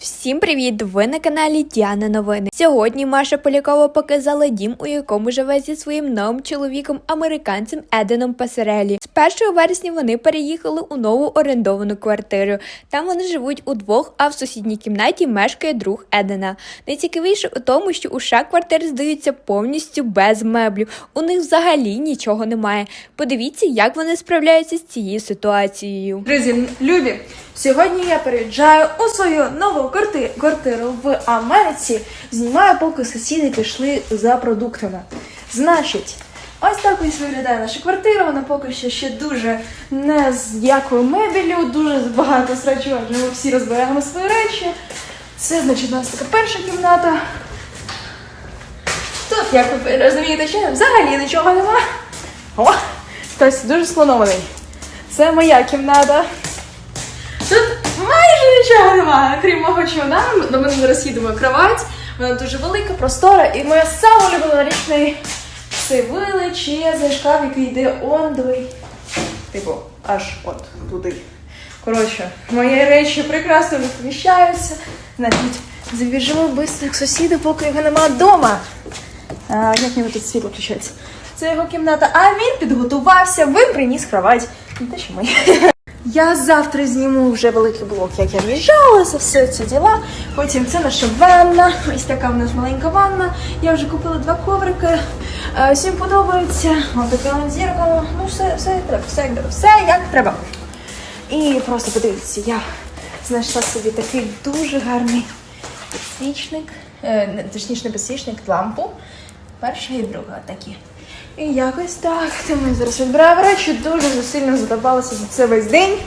Всім привіт! Ви на каналі Діана Новини. Сьогодні Маша Полякова показала дім, у якому живе зі своїм новим чоловіком, американцем Еденом Пасарелі. З 1 вересня вони переїхали у нову орендовану квартиру. Там вони живуть удвох, а в сусідній кімнаті мешкає друг Едена. Найцікавіше у тому, що у США квартири здаються повністю без меблів. У них взагалі нічого немає. Подивіться, як вони справляються з цією ситуацією. Друзі, любі, сьогодні я переїжджаю у свою нову кварти- квартиру в Америці. Знімаю, поки сусіди пішли за продуктами. Значить, ось так ось виглядає наша квартира. Вона поки що ще дуже не з якою мебелю, дуже багато срачу, адже ми всі розбираємо свої речі. Це, значить, у нас така перша кімната. Тут, як ви розумієте, ще взагалі нічого нема. О, хтось дуже спланований. Це моя кімната. Тут майже нічого немає, крім мого човна. До мене зараз їдемо кровать. Вона дуже велика, простора, і моя сама улюблена це величезний шкаф, який йде ондовий. Типу, аж от туди. Коротше, мої речі прекрасно відміщаються. Значить, забіжимо швидко к сусіду, поки його нема вдома. А, як нього тут світло включається? Це його кімната, а він підготувався, він приніс кровать. Не те, що ми. Я завтра зніму вже великий блок, як я в'їжджала, за все ці діла. Потім це наша ванна. Ось така в нас маленька ванна. Я вже купила два коврики. Е, Всім подобається. Ось таке он зеркало. Ну, все, все як треба, все як треба, все як треба. І просто подивіться, я знайшла собі такий дуже гарний підсвічник, е, точніше не підсвічник, лампу. Перша і друга такі. І якось так. Тому зараз відбираю речі, дуже сильно задобалася за це весь день.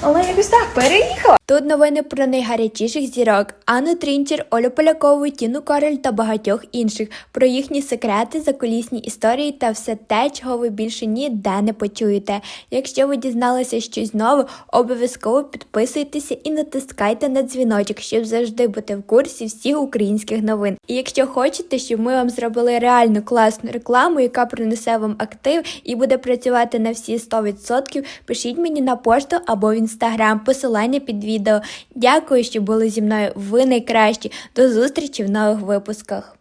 Але якось так переїхала. Тут новини про найгарячіших зірок Анну Трінчер, Олю Полякову, Тіну Карель та багатьох інших про їхні секрети, закулісні історії та все те, чого ви більше ніде не почуєте. Якщо ви дізналися щось нове, обов'язково підписуйтеся і натискайте на дзвіночок, щоб завжди бути в курсі всіх українських новин. І якщо хочете, щоб ми вам зробили реально класну рекламу, яка принесе вам актив і буде працювати на всі 100%, пишіть мені на пошту або в інстаграм, посилання під відео. Дякую, що були зі мною. Ви найкращі. До зустрічі в нових випусках.